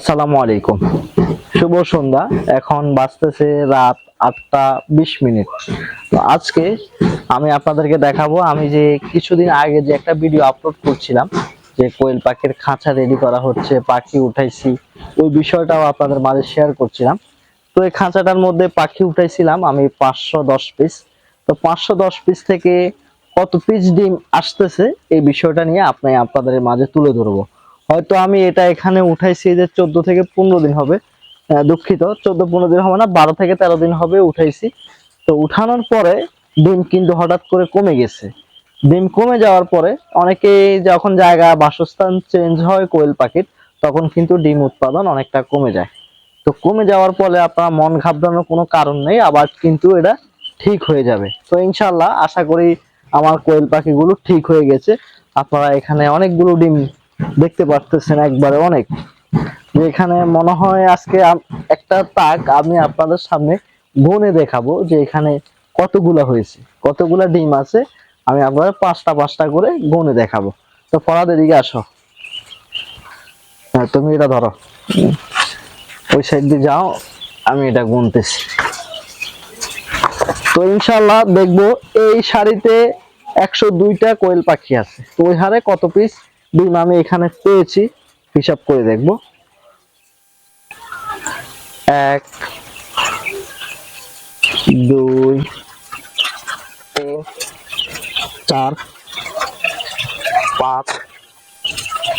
আসসালামু আলাইকুম। শুভ সন্ধ্যা। এখন বাজতেছে রাত আটটা বিশ মিনিট। তো আজকে আমি আপনাদেরকে দেখাবো, আমি যে কিছুদিন আগে যে একটা ভিডিও আপলোড করছিলাম, যে কোয়েল পাখির খাঁচা রেডি করা হচ্ছে, পাখি উঠাইছি, ওই বিষয়টাও আপনাদের মাঝে শেয়ার করছিলাম। তো এই খাঁচাটার মধ্যে পাখি উঠাইছিলাম আমি পাঁচশো দশ পিস তো পাঁচশো দশ পিস থেকে কত পিস ডিম আসতেছে, এই বিষয়টা নিয়ে আপনি আপনাদের মাঝে তুলে ধরবো। হয়তো আমি এটা এখানে উঠাইছি যে চোদ্দ থেকে পনেরো দিন হবে দুঃখিত। চোদ্দ পনেরো দিন হবে না, বারো থেকে তেরো দিন হবে উঠাইছি। তো উঠানোর পরে ডিম কিন্তু হঠাৎ করে কমে গেছে। ডিম কমে যাওয়ার পরে অনেকে যখন জায়গা, বাসস্থান চেঞ্জ হয় কোয়েল পাখির, তখন কিন্তু ডিম উৎপাদন অনেকটা কমে যায়। তো কমে যাওয়ার ফলে আপনার মন ঘাবড়ানোর কোনো কারণ নেই, আবার কিন্তু এটা ঠিক হয়ে যাবে। তো ইনশাল্লাহ আশা করি আমার কোয়েল পাখিগুলো ঠিক হয়ে গেছে। আপনারা এখানে অনেকগুলো ডিম দেখতে পারতেছেন একবারে অনেক। এখানে মনে হয় আজকে একটা তাক আমি আপনাদের সামনে গুনে দেখাবো যে এখানে কতগুলা হয়েছে। কতগুলা ডিম আছে, আমি আপনাদের পাঁচটা পাঁচটা করে গুনে দেখাবো। তো ফরাদ এদিকে আসো। হ্যাঁ তুমি এটা ধরো। ওই সাইড দিয়ে যাও, আমি এটা গুনতেছি। তো ইনশাল্লাহ দেখব এই শাড়িতে একশো দুইটা কোয়েল পাখি আছে। তো ওই হারে কত পিস ডিম আমি এখানে পেয়েছি, হিসাব করে দেখব। এক, দুই, তিন, চার, পাঁচ,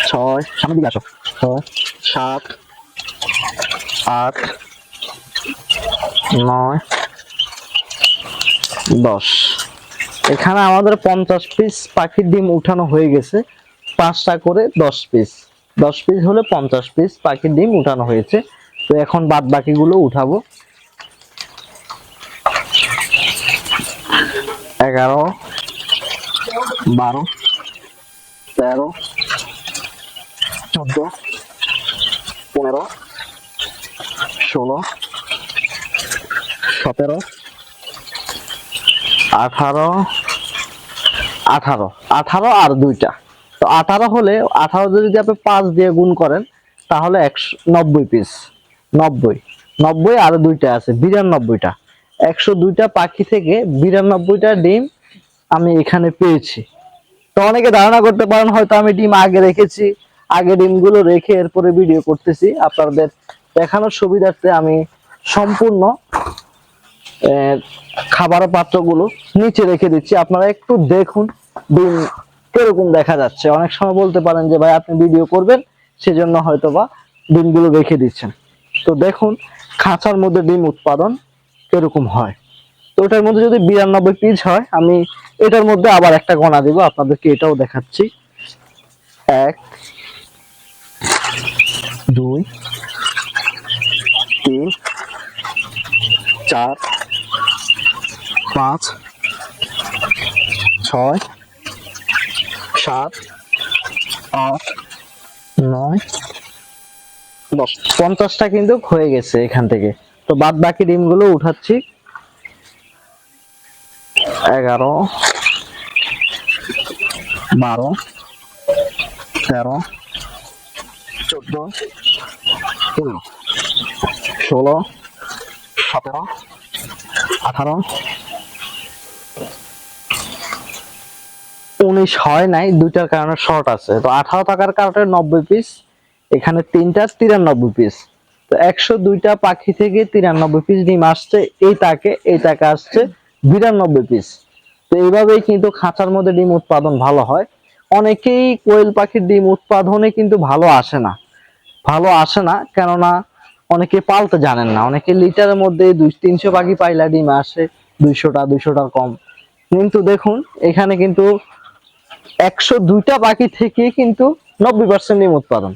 ছয়, সামনের দিকে আসো। ছয়, সাত, আট, নয়, দশ। এখানে আমাদের পঞ্চাশ পিস পাখির ডিম উঠানো হয়ে গেছে। পাঁচটা করে দশ পিস দশ পিস হলে পঞ্চাশ পিস পাখির ডিম উঠানো হয়েছে। তো এখন বাদ বাকিগুলো উঠাবো। এগারো, বারো, তেরো, চোদ্দ, পনেরো, ষোলো, সতেরো, আঠারো আঠারো আঠারো আর দুইটা। আঠারো হলে, আঠারো যদি আপনি পাঁচ দিয়ে গুণ করেন, তাহলে একশো নব্বই পিস নব্বই। নব্বই আর দুইটা আছে, বিরানব্বইটা। একশো দুইটা পাখি থেকে বিরানব্বইটা ডিম আমি এখানে পেয়েছি। তো অনেকে ধারণা করতে পারেন, হয়তো আমি ডিম আগে রেখেছি, আগে ডিমগুলো রেখে এরপরে ভিডিও করতেছি। আপনাদের দেখানোর সুবিধার্থে আমি সম্পূর্ণ খাবার পাত্রগুলো নিচে রেখে দিচ্ছি। আপনারা একটু দেখুন, ডিম কীরকম দেখা যাচ্ছে। অনেক সময় বলতে পারেন যে, ভাই, আপনি ভিডিও করবেন, সেজন্য হয়তো বা ডিমগুলো রেখে দিচ্ছেন। তো দেখুন, খাঁচার মধ্যে ডিম উৎপাদন কীরকম হয়। তো ওটার মধ্যে যদি বিরানব্বই পিস হয়, আমি এটার মধ্যে আবার একটা গণা দিব, আপনাদেরকে এটাও দেখাচ্ছি। এক, দুই, তিন, চার, পাঁচ, ছয় সাত, আট, নয়, দশ। পঞ্চাশটা কিন্তু হয়ে গেছে এখান থেকে। তো বাদ বাকি ডিমগুলো উঠাচ্ছি। এগারো, বারো, তেরো, চোদ্দ, পনেরো, ষোলো, সতেরো, আঠারো উনিশ হয় নাই, দুইটার কারণে শর্ট আছে। তো আঠারো টাকার কারণে নব্বই পিস এখানে তিনটা তিরানব্বই পিস তো একশো দুইটা পাখি থেকে তিরানব্বই পিস ডিম আসছে, এই তাকে এই তাকে আসছে বিরানব্বই পিস তো এইভাবেই কিন্তু খাঁচার মধ্যে ডিম উৎপাদন ভালো হয়। অনেকেই কোয়েল পাখির ডিম উৎপাদনে কিন্তু ভালো আসে না। ভালো আসে না, কেননা অনেকে পালতে জানেন না। অনেকে লিটারের মধ্যে দুই, তিনশো পাখি পাইলা ডিম আসে, দুইশোটা দুইশোটা কম। কিন্তু দেখুন, এখানে কিন্তু একশো দুইটা পাখি থেকে কিন্তু নব্বই পার্সেন্ট ডিম উৎপাদন।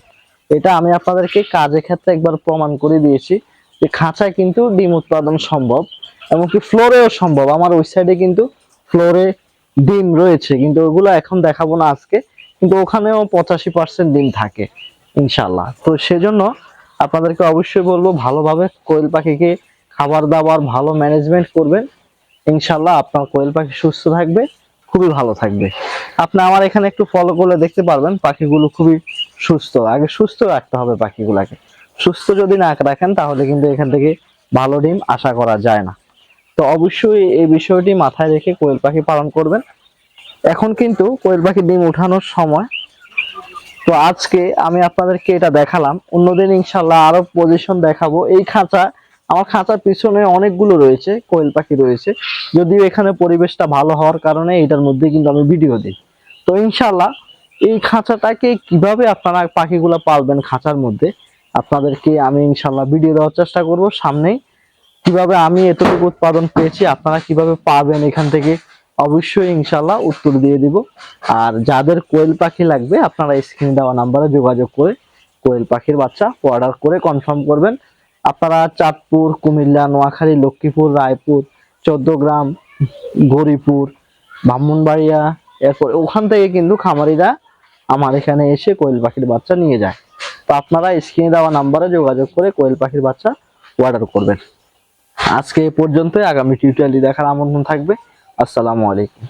এটা আমি আপনাদেরকে কাজের ক্ষেত্রে একবার প্রমাণ করে দিয়েছি যে খাঁচায় কিন্তু ডিম উৎপাদন সম্ভব এমনকি ফ্লোরেও সম্ভব। আমার ওই সাইডে কিন্তু ফ্লোরে ডিম রয়েছে, কিন্তু ওগুলো এখন দেখাবো না আজকে, কিন্তু ওখানেও পঁচাশি পার্সেন্ট ডিম থাকে ইনশাল্লাহ তো সেজন্য আপনাদেরকে অবশ্যই বলব, ভালোভাবে কোয়েল পাখিকে খাবার দাবার ভালো ম্যানেজমেন্ট করবেন। ইনশাল্লাহ আপনার কোয়েল পাখি সুস্থ থাকবে। খুবই ভালো থাকবে। আপনি আমার এখানে একটু ফলো করলে দেখতে পারবেন, পাখিগুলো খুবই সুস্থ। আগে সুস্থ রাখতে হবে পাখিগুলাকে। সুস্থ যদি না রাখেন, তাহলে কিন্তু এখান থেকে ভালো ডিম আশা করা যায় না। তো অবশ্যই এই বিষয়টি মাথায় রেখে কোয়েল পাখি পালন করবেন। এখন কিন্তু কোয়েল পাখি ডিম উঠানোর সময়। তো আজকে আমি আপনাদেরকে এটা দেখালাম। অন্যদিন ইনশাল্লাহ আরও পজিশন দেখাবো। এই খাঁচা আমার খাঁচার পিছনে অনেকগুলো রয়েছে, কোয়েল পাখি রয়েছে। যদিও এখানে পরিবেশটা ভালো হওয়ার কারণে এটার মধ্যে কিন্তু আমি ভিডিও দিই। তো ইনশাল্লাহ এই খাঁচাটাকে কীভাবে আপনারা পাখিগুলো পালবেন খাঁচার মধ্যে, আপনাদেরকে আমি ইনশাল্লাহ ভিডিও দেওয়ার চেষ্টা করব। সামনেই কীভাবে আমি এতটুকু উৎপাদন পেয়েছি, আপনারা কীভাবে পাবেন এখান থেকে, অবশ্যই ইনশাল্লাহ উত্তর দিয়ে দিব। আর যাদের কোয়েল পাখি লাগবে, আপনারা স্ক্রিনে দেওয়া নাম্বারে যোগাযোগ করে কোয়েল পাখির বাচ্চা অর্ডার করে কনফার্ম করবেন। আপনারা চাঁদপুর, কুমিল্লা, নোয়াখালী, লক্ষ্মীপুর, রায়পুর, চোদ্দগ্রাম, গরিপুর, ব্রাহ্মণবাড়িয়া, এরপর ওখান থেকে কিন্তু খামারিরা আমার এখানে এসে কোয়েল পাখির বাচ্চা নিয়ে যায়। তো আপনারা স্ক্রিনে দেওয়া নাম্বারে যোগাযোগ করে কোয়েল পাখির বাচ্চা অর্ডার করবেন। আজকে এ পর্যন্তই। আগামী টিউটোরিয়ালটি দেখার আমন্ত্রণ থাকবে। আসসালামু আলাইকুম।